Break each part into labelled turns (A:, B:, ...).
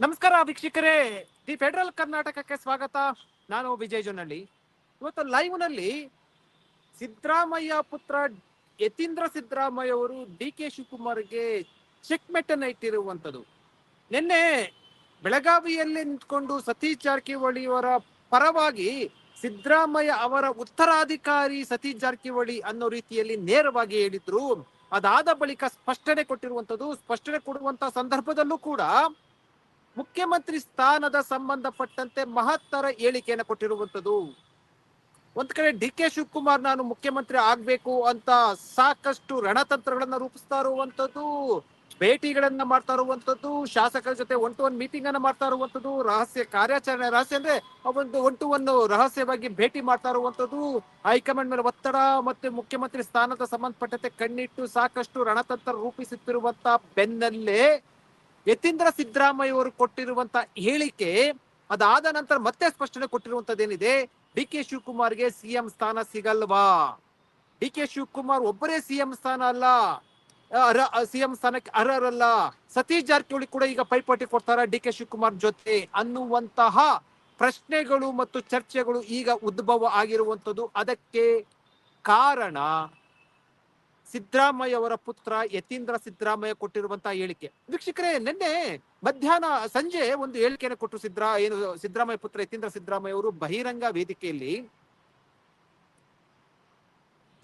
A: ನಮಸ್ಕಾರ ವೀಕ್ಷಕರೇ. The federal ಕರ್ನಾಟಕಕ್ಕೆ ಸ್ವಾಗತ. ನಾನು ವಿಜಯ್ ಜೊನಳ್ಳಿ ಇವತ್ತು ಲೈವ್ನಲ್ಲಿ ಸಿದ್ದರಾಮಯ್ಯ ಪುತ್ರ ಯತೀಂದ್ರ ಸಿದ್ದರಾಮಯ್ಯ ಅವರು ಡಿ ಕೆ ಶಿವಕುಮಾರ್ಗೆ ಚೆಕ್ ಮೆಟ್ ಅನ್ನ ಇಟ್ಟಿರುವಂತದ್ದು ನಿನ್ನೆ ಬೆಳಗಾವಿಯಲ್ಲಿ ನಿಂತ್ಕೊಂಡು ಸತೀಶ್ ಜಾರಕಿಹೊಳಿ ಅವರ ಪರವಾಗಿ ಸಿದ್ದರಾಮಯ್ಯ ಅವರ ಉತ್ತರಾಧಿಕಾರಿ ಸತೀಶ್ ಜಾರಕಿಹೊಳಿ ಅನ್ನೋ ರೀತಿಯಲ್ಲಿ ನೇರವಾಗಿ ಹೇಳಿದ್ರು. ಅದಾದ ಬಳಿಕ ಸ್ಪಷ್ಟನೆ ಕೊಟ್ಟಿರುವಂತದ್ದು ಸ್ಪಷ್ಟನೆ ಕೊಡುವಂತ ಸಂದರ್ಭದಲ್ಲೂ ಕೂಡ ಮುಖ್ಯಮಂತ್ರಿ ಸ್ಥಾನದ ಸಂಬಂಧಪಟ್ಟಂತೆ ಮಹತ್ತರ ಹೇಳಿಕೆಯನ್ನು ಕೊಟ್ಟಿರುವಂತದ್ದು ಒಂದ್ ಕಡೆ ಡಿ ಕೆ ಶಿವಕುಮಾರ್ ನಾನು ಮುಖ್ಯಮಂತ್ರಿ ಆಗ್ಬೇಕು ಅಂತ ಸಾಕಷ್ಟು ರಣತಂತ್ರಗಳನ್ನ ರೂಪಿಸ್ತಾ ಇರುವಂತದ್ದು ಭೇಟಿಗಳನ್ನ ಮಾಡ್ತಾ ಇರುವಂತದ್ದು ಶಾಸಕರ ಜೊತೆ ಒನ್ ಟು ಒನ್ ಮೀಟಿಂಗ್ ಅನ್ನ ಮಾಡ್ತಾ ಇರುವಂತದ್ದು ರಹಸ್ಯ ಕಾರ್ಯಾಚರಣೆ, ರಹಸ್ಯ ಅಂದ್ರೆ ಒಂದು ಒನ್ ಟು ಒನ್ ರಹಸ್ಯವಾಗಿ ಭೇಟಿ ಮಾಡ್ತಾ ಇರುವಂತದ್ದು ಹೈಕಮಾಂಡ್ ಮೇಲೆ ಒತ್ತಡ ಮತ್ತೆ ಮುಖ್ಯಮಂತ್ರಿ ಸ್ಥಾನದ ಸಂಬಂಧಪಟ್ಟಂತೆ ಕಣ್ಣಿಟ್ಟು ಸಾಕಷ್ಟು ರಣತಂತ್ರ ರೂಪಿಸುತ್ತಿರುವಂತ ಬೆನ್ನಲ್ಲೇ ಯತೀಂದ್ರ ಸಿದ್ದರಾಮಯ್ಯ ಅವರು ಕೊಟ್ಟಿರುವಂತ ಹೇಳಿಕೆ ಅದಾದ ನಂತರ ಮತ್ತೆ ಸ್ಪಷ್ಟನೆ ಕೊಟ್ಟಿರುವಂತದ್ದೇನಿದೆ? ಡಿ ಕೆ ಶಿವಕುಮಾರ್ಗೆ ಸಿಎಂ ಸ್ಥಾನ ಸಿಗಲ್ವಾ? ಡಿ ಕೆ ಶಿವಕುಮಾರ್ ಒಬ್ಬರೇ ಸಿಎಂ ಸ್ಥಾನ ಅಲ್ಲ. ಸಿಎಂ ಸ್ಥಾನಕ್ಕೆ ಅರ್ಹರಲ್ಲ. ಸತೀಶ್ ಜಾರಕಿಹೊಳಿ ಕೂಡ ಈಗ ಪೈಪೋಟಿ ಕೊಡ್ತಾರ ಡಿ ಕೆ ಶಿವಕುಮಾರ್ ಜೊತೆ ಅನ್ನುವಂತಹ ಪ್ರಶ್ನೆಗಳು ಮತ್ತು ಚರ್ಚೆಗಳು ಈಗ ಉದ್ಭವ ಆಗಿರುವಂತದ್ದು. ಅದಕ್ಕೆ ಕಾರಣ ಸಿದ್ದರಾಮಯ್ಯ ಅವರ ಪುತ್ರ ಯತೀಂದ್ರ ಸಿದ್ದರಾಮಯ್ಯ ಕೊಟ್ಟಿರುವಂತಹ ಹೇಳಿಕೆ. ವೀಕ್ಷಕರೇ, ನಿನ್ನೆ ಮಧ್ಯಾಹ್ನ ಸಂಜೆ ಒಂದು ಹೇಳಿಕೆಯನ್ನು ಕೊಟ್ಟರು ಸಿದ್ದರಾ ಏನು ಸಿದ್ದರಾಮಯ್ಯ ಪುತ್ರ ಯತೀಂದ್ರ ಸಿದ್ದರಾಮಯ್ಯ ಅವರು ಬಹಿರಂಗ ವೇದಿಕೆಯಲ್ಲಿ.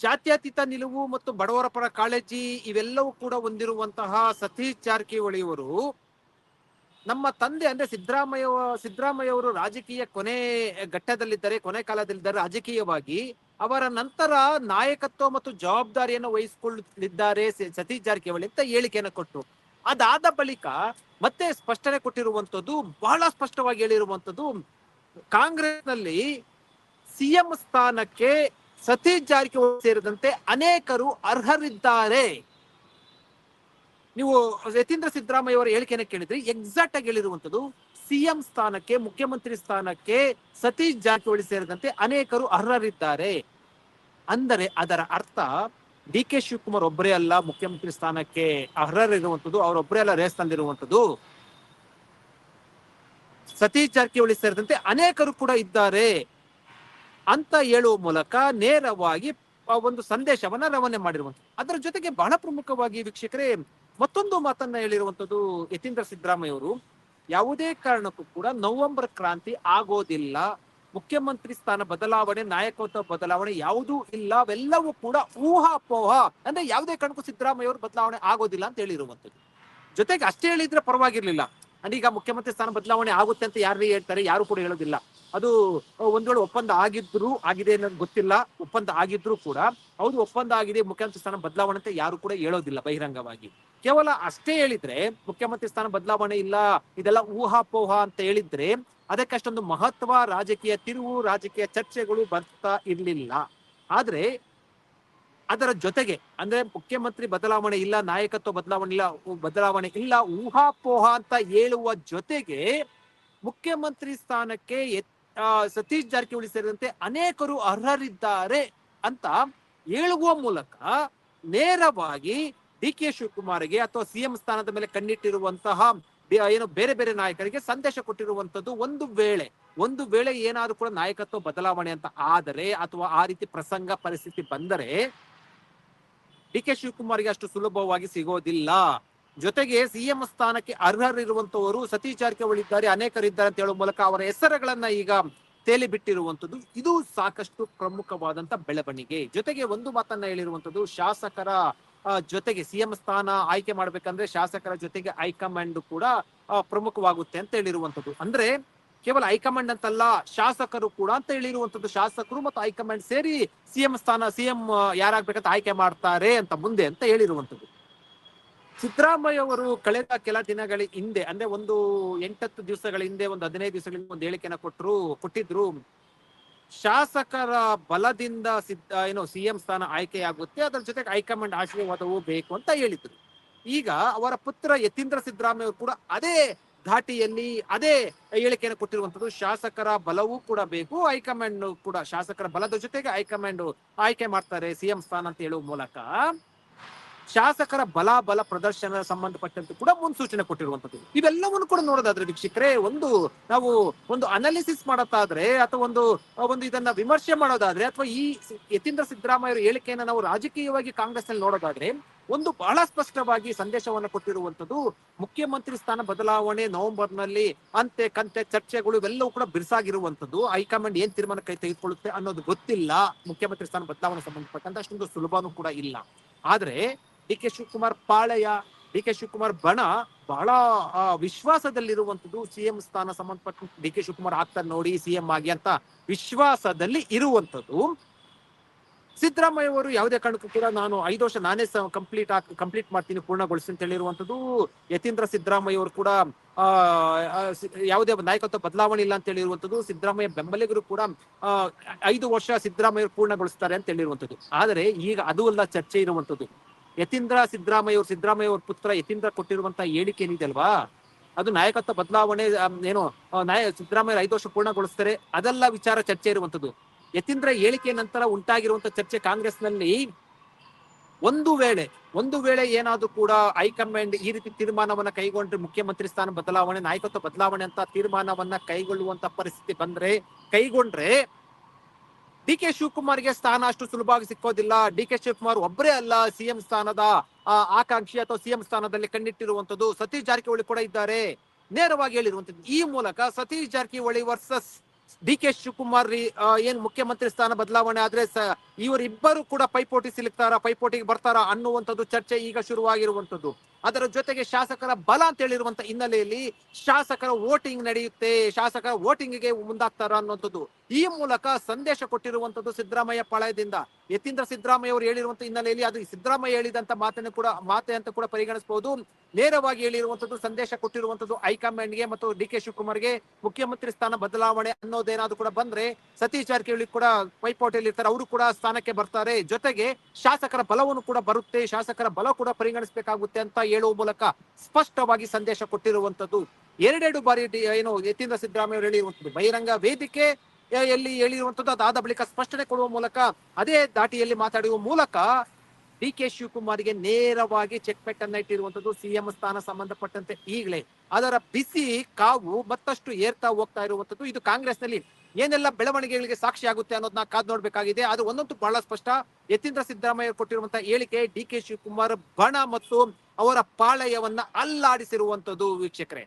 A: ಜಾತ್ಯತೀತ ನಿಲುವು ಮತ್ತು ಬಡವರ ಪರ ಕಾಳಜಿ ಇವೆಲ್ಲವೂ ಕೂಡ ಹೊಂದಿರುವಂತಹ ಸತೀಶ್ ಜಾರಕಿಹೊಳಿ ಅವರು ನಮ್ಮ ತಂದೆ ಅಂದ್ರೆ ಸಿದ್ದರಾಮಯ್ಯ ಸಿದ್ದರಾಮಯ್ಯ ಅವರು ರಾಜಕೀಯ ಕೊನೆ ಘಟ್ಟದಲ್ಲಿದ್ದಾರೆ, ಕೊನೆ ಕಾಲದಲ್ಲಿದ್ದಾರೆ ರಾಜಕೀಯವಾಗಿ ಅವರ ನಂತರ ನಾಯಕತ್ವ ಮತ್ತು ಜವಾಬ್ದಾರಿಯನ್ನು ವಹಿಸಿಕೊಳ್ಳುತ್ತಿದ್ದಾರೆ ಸ- ಸತೀಶ್ ಜಾರಕಿಹೊಳಿ ಅಂತ ಹೇಳಿಕೆಯನ್ನು ಕೊಟ್ಟರು ಅದಾದ ಬಳಿಕ ಮತ್ತೆ ಸ್ಪಷ್ಟನೆ ಕೊಟ್ಟಿರುವಂಥದ್ದು, ಬಹಳ ಸ್ಪಷ್ಟವಾಗಿ ಹೇಳಿರುವಂತದ್ದು ಕಾಂಗ್ರೆಸ್ನಲ್ಲಿ ಸಿಎಂ ಸ್ಥಾನಕ್ಕೆ ಸತೀಶ್ ಜಾರಕಿಹೊಳಿ ಸೇರಿದಂತೆ ಅನೇಕರು ಅರ್ಹರಿದ್ದಾರೆ. ನೀವು ಯತೀಂದ್ರ ಸಿದ್ದರಾಮಯ್ಯ ಅವರ ಹೇಳಿಕೆಯನ್ನು ಕೇಳಿದ್ರಿ ಎಕ್ಸಾಕ್ಟ್ ಆಗಿ ಹೇಳಿರುವಂತದ್ದು ಸಿಎಂ ಸ್ಥಾನಕ್ಕೆ, ಮುಖ್ಯಮಂತ್ರಿ ಸ್ಥಾನಕ್ಕೆ ಸತೀಶ್ ಜಾರಕಿಹೊಳಿ ಸೇರಿದಂತೆ ಅನೇಕರು ಅರ್ಹರಿದ್ದಾರೆ. ಅಂದರೆ ಅದರ ಅರ್ಥ, ಡಿ ಕೆ ಶಿವಕುಮಾರ್ ಒಬ್ಬರೇ ಅಲ್ಲ, ಮುಖ್ಯಮಂತ್ರಿ ಸ್ಥಾನಕ್ಕೆ ಅರ್ಹರಿರುವಂತದ್ದು ಅವರೊಬ್ಬರೇ ಅಲ್ಲ ರೇಸ್ ತಂದಿರುವಂತದ್ದು ಸತೀಶ್ ಜಾರಕಿಹೊಳಿ ಸೇರಿದಂತೆ ಅನೇಕರು ಕೂಡ ಇದ್ದಾರೆ ಅಂತ ಹೇಳುವ ಮೂಲಕ ನೇರವಾಗಿ ಒಂದು ಸಂದೇಶವನ್ನ ರವಾನೆ ಮಾಡಿರುವಂಥದ್ದು. ಅದರ ಜೊತೆಗೆ ಬಹಳ ಪ್ರಮುಖವಾಗಿ ವೀಕ್ಷಕರೇ ಮತ್ತೊಂದು ಮಾತನ್ನ ಹೇಳಿರುವಂತದ್ದು ಯತೀಂದ್ರ ಸಿದ್ದರಾಮಯ್ಯ ಅವರು ಯಾವುದೇ ಕಾರಣಕ್ಕೂ ಕೂಡ ನವೆಂಬರ್ ಕ್ರಾಂತಿ ಆಗೋದಿಲ್ಲ. ಮುಖ್ಯಮಂತ್ರಿ ಸ್ಥಾನ ಬದಲಾವಣೆ, ನಾಯಕತ್ವ ಬದಲಾವಣೆ ಯಾವುದೂ ಇಲ್ಲ. ಅವೆಲ್ಲವೂ ಕೂಡ ಊಹಾಪೋಹ. ಅಂದ್ರೆ ಯಾವುದೇ ಕಾರಣಕ್ಕೂ ಸಿದ್ದರಾಮಯ್ಯ ಅವರು ಬದಲಾವಣೆ ಆಗೋದಿಲ್ಲ ಅಂತ ಹೇಳಿರುವಂತದ್ದು ಜೊತೆಗೆ ಅಷ್ಟೇ ಹೇಳಿದ್ರೆ ಪರವಾಗಿರ್ಲಿಲ್ಲ. ಅಂದ್ರೆ ಈಗ ಮುಖ್ಯಮಂತ್ರಿ ಸ್ಥಾನ ಬದಲಾವಣೆ ಆಗುತ್ತೆ ಅಂತ ಯಾರು ಹೇಳ್ತಾರೆ, ಯಾರು ಕೂಡ ಹೇಳೋದಿಲ್ಲ. ಅದು ಒಂದ್ ವೇಳೆ ಒಪ್ಪಂದ ಆಗಿದ್ರು ಆಗಿದೆ ಅನ್ನೋದು ಗೊತ್ತಿಲ್ಲ. ಒಪ್ಪಂದ ಆಗಿದ್ರು ಕೂಡ ಹೌದು ಒಪ್ಪಂದ ಆಗಿದೆ, ಮುಖ್ಯಮಂತ್ರಿ ಸ್ಥಾನ ಬದಲಾವಣೆ ಅಂತ ಯಾರು ಕೂಡ ಹೇಳೋದಿಲ್ಲ ಬಹಿರಂಗವಾಗಿ. ಕೇವಲ ಅಷ್ಟೇ ಹೇಳಿದ್ರೆ, ಮುಖ್ಯಮಂತ್ರಿ ಸ್ಥಾನ ಬದಲಾವಣೆ ಇಲ್ಲ, ಇದೆಲ್ಲ ಊಹಾಪೋಹ ಅಂತ ಹೇಳಿದ್ರೆ ಅದಕ್ಕಷ್ಟೊಂದು ಮಹತ್ವ ರಾಜಕೀಯ ತಿರುವು, ರಾಜಕೀಯ ಚರ್ಚೆಗಳು ಬರ್ತಾ ಇರ್ಲಿಲ್ಲ. ಆದ್ರೆ ಅದರ ಜೊತೆಗೆ, ಅಂದ್ರೆ ಮುಖ್ಯಮಂತ್ರಿ ಬದಲಾವಣೆ ಇಲ್ಲ, ನಾಯಕತ್ವ ಬದಲಾವಣೆ ಇಲ್ಲ ಬದಲಾವಣೆ ಇಲ್ಲ, ಊಹಾಪೋಹ ಅಂತ ಹೇಳುವ ಜೊತೆಗೆ ಮುಖ್ಯಮಂತ್ರಿ ಸ್ಥಾನಕ್ಕೆ ಸತೀಶ್ ಜಾರಕಿಹೊಳಿ ಸೇರಿದಂತೆ ಅನೇಕರು ಅರ್ಹರಿದ್ದಾರೆ ಅಂತ ಹೇಳುವ ಮೂಲಕ ನೇರವಾಗಿ ಡಿ ಕೆ ಶಿವಕುಮಾರ್ಗೆ ಅಥವಾ ಸಿಎಂ ಸ್ಥಾನದ ಮೇಲೆ ಕಣ್ಣಿಟ್ಟಿರುವಂತಹ ಏನು ಬೇರೆ ಬೇರೆ ನಾಯಕರಿಗೆ ಸಂದೇಶ ಕೊಟ್ಟಿರುವಂತದ್ದು ಒಂದು ವೇಳೆ. ಒಂದು ವೇಳೆ ಏನಾದ್ರೂ ಕೂಡ ನಾಯಕತ್ವ ಬದಲಾವಣೆ ಅಂತ ಆದರೆ ಅಥವಾ ಆ ರೀತಿ ಪ್ರಸಂಗ ಪರಿಸ್ಥಿತಿ ಬಂದರೆ ಡಿ ಕೆ ಶಿವಕುಮಾರ್ಗೆ ಅಷ್ಟು ಸುಲಭವಾಗಿ ಸಿಗೋದಿಲ್ಲ. ಜೊತೆಗೆ ಸಿಎಂ ಸ್ಥಾನಕ್ಕೆ ಅರ್ಹರಿರುವಂತವರು ಸತೀಶ್ ಜಾರಕಿಹೊಳಿ ಇದ್ದಾರೆ, ಅನೇಕರಿದ್ದಾರೆ ಅಂತ ಹೇಳುವ ಮೂಲಕ ಅವರ ಹೆಸರುಗಳನ್ನ ಈಗ ತೇಲಿ ಬಿಟ್ಟಿರುವಂತದ್ದು. ಇದು ಸಾಕಷ್ಟು ಪ್ರಮುಖವಾದಂತ ಬೆಳವಣಿಗೆ. ಜೊತೆಗೆ ಒಂದು ಮಾತನ್ನ ಹೇಳಿರುವಂತದ್ದು, ಶಾಸಕರ ಜೊತೆಗೆ ಸಿಎಂ ಸ್ಥಾನ ಆಯ್ಕೆ ಮಾಡ್ಬೇಕಂದ್ರೆ ಶಾಸಕರ ಜೊತೆಗೆ ಹೈಕಮಾಂಡ್ ಕೂಡ ಪ್ರಮುಖವಾಗುತ್ತೆ ಅಂತ ಹೇಳಿರುವಂತದ್ದು. ಅಂದ್ರೆ ಕೇವಲ ಹೈಕಮಾಂಡ್ ಅಂತಲ್ಲ, ಶಾಸಕರು ಕೂಡ ಅಂತ ಹೇಳಿರುವಂತದ್ದು. ಶಾಸಕರು ಮತ್ತು ಹೈಕಮಾಂಡ್ ಸೇರಿ ಸಿಎಂ ಸ್ಥಾನ, ಸಿಎಂ ಯಾರಾಗ್ಬೇಕಂತ ಆಯ್ಕೆ ಮಾಡ್ತಾರೆ ಅಂತ ಮುಂದೆ ಅಂತ ಹೇಳಿರುವಂತದ್ದು. ಸಿದ್ದರಾಮಯ್ಯ ಅವರು ಕಳೆದ ಕೆಲ ದಿನಗಳ ಹಿಂದೆ, ಅಂದ್ರೆ ಒಂದು ಎಂಟತ್ತು ದಿವಸಗಳ ಹಿಂದೆ, ಒಂದು ಹದಿನೈದು ದಿವಸಗಳ ಒಂದು ಹೇಳಿಕೆನ ಕೊಟ್ಟರು ಕೊಟ್ಟಿದ್ರು, ಶಾಸಕರ ಬಲದಿಂದ ಸಿದ್ಧ, ಏನು, ಸಿಎಂ ಸ್ಥಾನ ಆಯ್ಕೆಯಾಗುತ್ತೆ, ಅದರ ಜೊತೆಗೆ ಹೈಕಮಾಂಡ್ ಆಶೀರ್ವಾದವೂ ಬೇಕು ಅಂತ ಹೇಳಿದ್ರು. ಈಗ ಅವರ ಪುತ್ರ ಯತೀಂದ್ರ ಸಿದ್ದರಾಮಯ್ಯ ಕೂಡ ಅದೇ ಘಾಟಿಯಲ್ಲಿ, ಅದೇ ಹೇಳಿಕೆಯನ್ನು ಕೊಟ್ಟಿರುವಂತದ್ದು ಶಾಸಕರ ಬಲವೂ ಕೂಡ ಬೇಕು, ಹೈಕಮಾಂಡ್ ಕೂಡ, ಶಾಸಕರ ಬಲದ ಜೊತೆಗೆ ಹೈಕಮಾಂಡ್ ಆಯ್ಕೆ ಮಾಡ್ತಾರೆ, ಸಿಎಂ ಸ್ಥಾನ ಅಂತ ಹೇಳುವ ಮೂಲಕ. ಶಾಸಕರ ಬಲಾಬಲ ಪ್ರದರ್ಶನ ಸಂಬಂಧಪಟ್ಟಂತೆ ಕೂಡ ಮುನ್ಸೂಚನೆ ಕೊಟ್ಟಿರುವಂತದ್ದು ಇವೆಲ್ಲವನ್ನು ಕೂಡ ನೋಡೋದಾದ್ರೆ ವೀಕ್ಷಕರೇ, ಒಂದು ನಾವು ಒಂದು ಅನಾಲಿಸಿಸ್ ಮಾಡತ್ತಾದ್ರೆ ಅಥವಾ ಒಂದು ಒಂದು ಇದನ್ನ ವಿಮರ್ಶೆ ಮಾಡೋದಾದ್ರೆ ಅಥವಾ ಈ ಯತೀಂದ್ರ ಸಿದ್ದರಾಮಯ್ಯ ಹೇಳಿಕೆಯನ್ನ ನಾವು ರಾಜಕೀಯವಾಗಿ ಕಾಂಗ್ರೆಸ್ನಲ್ಲಿ ನೋಡೋದಾದ್ರೆ, ಒಂದು ಬಹಳ ಸ್ಪಷ್ಟವಾಗಿ ಸಂದೇಶವನ್ನು ಕೊಟ್ಟಿರುವಂತದ್ದು ಮುಖ್ಯಮಂತ್ರಿ ಸ್ಥಾನ ಬದಲಾವಣೆ ನವೆಂಬರ್ನಲ್ಲಿ ಅಂತೆ ಕಂತೆ ಚರ್ಚೆಗಳು ಇವೆಲ್ಲವೂ ಕೂಡ ಬಿರುಸಾಗಿರುವಂತದ್ದು ಹೈಕಮಾಂಡ್ ಏನ್ ತೀರ್ಮಾನ ಕೈ ತೆಗೆದುಕೊಳ್ಳುತ್ತೆ ಅನ್ನೋದು ಗೊತ್ತಿಲ್ಲ. ಮುಖ್ಯಮಂತ್ರಿ ಸ್ಥಾನ ಬದಲಾವಣೆ ಸಂಬಂಧಪಟ್ಟಂತ ಅಷ್ಟೊಂದು ಸುಲಭನೂ ಕೂಡ ಇಲ್ಲ. ಆದ್ರೆ ಡಿ ಕೆ ಶಿವಕುಮಾರ್ ಪಾಳೆಯ ಡಿ ಕೆ ಶಿವಕುಮಾರ್ ಬಣ ಬಹಳ ವಿಶ್ವಾಸದಲ್ಲಿರುವಂತದ್ದು ಸಿಎಂ ಸ್ಥಾನ ಸಂಬಂಧಪಟ್ಟ ಡಿ ಕೆ ಶಿವಕುಮಾರ್ ಆಗ್ತಾರೆ ನೋಡಿ ಸಿಎಂ ಆಗಿ ಅಂತ ವಿಶ್ವಾಸದಲ್ಲಿ ಇರುವಂತದ್ದು ಸಿದ್ದರಾಮಯ್ಯ ಅವರು ಯಾವುದೇ ಕಾರಣಕ್ಕೂ ಕೂಡ ನಾನು ಐದು ವರ್ಷ ನಾನೇ ಕಂಪ್ಲೀಟ್ ಕಂಪ್ಲೀಟ್ ಮಾಡ್ತೀನಿ ಪೂರ್ಣಗೊಳಿಸಿ ಅಂತ ಹೇಳಿರುವಂತದ್ದು ಯತೀಂದ್ರ ಸಿದ್ದರಾಮಯ್ಯ ಅವರು ಕೂಡ ಆ, ಯಾವುದೇ ನಾಯಕತ್ವ ಬದಲಾವಣೆ ಇಲ್ಲ ಅಂತ ಹೇಳಿರುವಂತದ್ದು ಸಿದ್ದರಾಮಯ್ಯ ಬೆಂಬಲಿಗರು ಕೂಡ ಐದು ವರ್ಷ ಸಿದ್ದರಾಮಯ್ಯ ಪೂರ್ಣಗೊಳಿಸ್ತಾರೆ ಅಂತ ಹೇಳಿರುವಂತದ್ದು ಆದರೆ ಈಗ ಅದು ಅಲ್ಲ ಚರ್ಚೆ ಇರುವಂತದ್ದು ಯತೀಂದ್ರ ಸಿದ್ದರಾಮಯ್ಯ ಅವರು ಸಿದ್ದರಾಮಯ್ಯ ಅವ್ರ ಪುತ್ರ ಯತೀಂದ್ರ ಕೊಟ್ಟಿರುವಂತಹ ಹೇಳಿಕೆ ಏನಿದೆ ಅಲ್ವಾ? ಅದು ನಾಯಕತ್ವ ಬದಲಾವಣೆ ಏನು ನಾಯ ಸಿದ್ದರಾಮಯ್ಯ ಐದು ವರ್ಷ ಪೂರ್ಣಗೊಳಿಸ್ತಾರೆ, ಅದೆಲ್ಲ ವಿಚಾರ ಚರ್ಚೆ ಇರುವಂತದ್ದು. ಯತೀಂದ್ರ ಹೇಳಿಕೆ ನಂತರ ಉಂಟಾಗಿರುವಂತ ಚರ್ಚೆ ಕಾಂಗ್ರೆಸ್ನಲ್ಲಿ ಒಂದು ವೇಳೆ ಒಂದು ವೇಳೆ ಏನಾದ್ರೂ ಕೂಡ ಹೈಕಮಾಂಡ್ ಈ ರೀತಿ ತೀರ್ಮಾನವನ್ನ ಕೈಗೊಂಡ್ರೆ ಮುಖ್ಯಮಂತ್ರಿ ಸ್ಥಾನ ಬದಲಾವಣೆ, ನಾಯಕತ್ವ ಬದಲಾವಣೆ ಅಂತ ತೀರ್ಮಾನವನ್ನ ಕೈಗೊಳ್ಳುವಂತ ಪರಿಸ್ಥಿತಿ ಬಂದ್ರೆ, ಕೈಗೊಂಡ್ರೆ ಡಿ ಕೆ ಶಿವಕುಮಾರ್ಗೆ ಸ್ಥಾನ ಅಷ್ಟು ಸುಲಭವಾಗಿ ಸಿಕ್ಕೋದಿಲ್ಲ. ಡಿ ಕೆ ಶಿವಕುಮಾರ್ ಒಬ್ಬರೇ ಅಲ್ಲ ಸಿಎಂ ಸ್ಥಾನದ ಆಕಾಂಕ್ಷಿ ಅಥವಾ ಸಿಎಂ ಸ್ಥಾನದಲ್ಲಿ ಕಣ್ಣಿಟ್ಟಿರುವಂತದ್ದು ಸತೀಶ್ ಜಾರಕಿಹೊಳಿ ಕೂಡ ಇದ್ದಾರೆ. ನೇರವಾಗಿ ಹೇಳಿರುವಂತದ್ದು ಈ ಮೂಲಕ Satish Jarkiholi versus D K Shivakumar ಏನ್ ಮುಖ್ಯಮಂತ್ರಿ ಸ್ಥಾನ ಬದಲಾವಣೆ ಆದ್ರೆ ಇವರಿಬ್ಬರು ಕೂಡ ಪೈಪೋಟಿ ಸಿಲುಕ್ತಾರ, ಪೈಪೋಟಿಗೆ ಬರ್ತಾರ ಅನ್ನುವಂಥದ್ದು ಚರ್ಚೆ ಈಗ ಶುರುವಾಗಿರುವಂತದ್ದು ಅದರ ಜೊತೆಗೆ ಶಾಸಕರ ಬಲ ಅಂತ ಹೇಳಿರುವಂತ ಹಿನ್ನೆಲೆಯಲ್ಲಿ ಶಾಸಕರ ವೋಟಿಂಗ್ ನಡೆಯುತ್ತೆ, ಶಾಸಕರ ವೋಟಿಂಗ್ಗೆ ಮುಂದಾಗ್ತಾರ ಅನ್ನುವಂಥದ್ದು. ಈ ಮೂಲಕ ಸಂದೇಶ ಕೊಟ್ಟಿರುವಂತದ್ದು ಸಿದ್ದರಾಮಯ್ಯ ಪಾಳಯದಿಂದ. ಯತೀಂದ್ರ ಸಿದ್ದರಾಮಯ್ಯ ಅವರು ಹೇಳಿರುವಂತ ಹಿನ್ನೆಲೆಯಲ್ಲಿ ಅದು ಸಿದ್ದರಾಮಯ್ಯ ಹೇಳಿದಂತ ಮಾತನ್ನು ಕೂಡ, ಮಾತೆ ಅಂತ ಕೂಡ ಪರಿಗಣಿಸಬಹುದು ನೇರವಾಗಿ ಹೇಳಿರುವಂತದ್ದು ಸಂದೇಶ ಕೊಟ್ಟಿರುವಂತದ್ದು ಹೈಕಮಾಂಡ್ಗೆ ಮತ್ತು ಡಿ ಕೆ ಶಿವಕುಮಾರ್ಗೆ. ಮುಖ್ಯಮಂತ್ರಿ ಸ್ಥಾನ ಬದಲಾವಣೆ ಅನ್ನೋದೇನಾದ್ರು ಕೂಡ ಬಂದ್ರೆ ಸತೀಶ್ ಜಾರಕಿಹೊಳಿ ಕೂಡ ಪೈಪೋಟಿಯಲ್ಲಿ ಇರ್ತಾರೆ ಅವರು ಕೂಡ ಸ್ಥಾನಕ್ಕೆ ಬರ್ತಾರೆ. ಜೊತೆಗೆ ಶಾಸಕರ ಬಲವನ್ನು ಕೂಡ ಬರುತ್ತೆ. ಶಾಸಕರ ಬಲ ಕೂಡ ಪರಿಗಣಿಸಬೇಕಾಗುತ್ತೆ ಅಂತ ಹೇಳುವ ಮೂಲಕ ಸ್ಪಷ್ಟವಾಗಿ ಸಂದೇಶ ಕೊಟ್ಟಿರುವಂತದ್ದು ಎರಡೆರಡು ಬಾರಿ ಏನು ಯತೀಂದ್ರ ಸಿದ್ದರಾಮಯ್ಯ ಹೇಳಿರುವಂತದ್ದು ಬಹಿರಂಗ ವೇದಿಕೆ ಎಲ್ಲಿ ಹೇಳಿರುವಂತದ್ದು ಅದಾದ ಬಳಿಕ ಸ್ಪಷ್ಟನೆ ಕೊಡುವ ಮೂಲಕ ಅದೇ ದಾಟಿಯಲ್ಲಿ ಮಾತಾಡುವ ಮೂಲಕ ಡಿ ಕೆ ಶಿವಕುಮಾರ್ಗೆ ನೇರವಾಗಿ ಚೆಕ್ ಪೆಟ್ ಅನ್ನ ಇಟ್ಟಿರುವಂತದ್ದು ಸಿಎಂ ಸ್ಥಾನ ಸಂಬಂಧಪಟ್ಟಂತೆ ಈಗಲೇ. ಅದರ ಬಿಸಿ ಕಾವು ಮತ್ತಷ್ಟು ಏರ್ತಾ ಹೋಗ್ತಾ ಇರುವಂತದ್ದು ಇದು ಕಾಂಗ್ರೆಸ್ನಲ್ಲಿ ಏನೆಲ್ಲ ಬೆಳವಣಿಗೆಗಳಿಗೆ ಸಾಕ್ಷಿ ಆಗುತ್ತೆ ಅನ್ನೋದನ್ನ ಕಾದ್ ನೋಡ್ಬೇಕಾಗಿದೆ. ಆದ್ರೆ ಒಂದಂತೂ ಬಹಳ ಸ್ಪಷ್ಟ. ಯತೀಂದ್ರ ಸಿದ್ದರಾಮಯ್ಯ ಕೊಟ್ಟಿರುವಂತಹ ಹೇಳಿಕೆ ಡಿ ಕೆ ಶಿವಕುಮಾರ್ ಬಣ ಮತ್ತು ಅವರ ಪಾಳಯವನ್ನ ಅಲ್ಲಾಡಿಸಿರುವಂತದ್ದು ವೀಕ್ಷಕರೇ.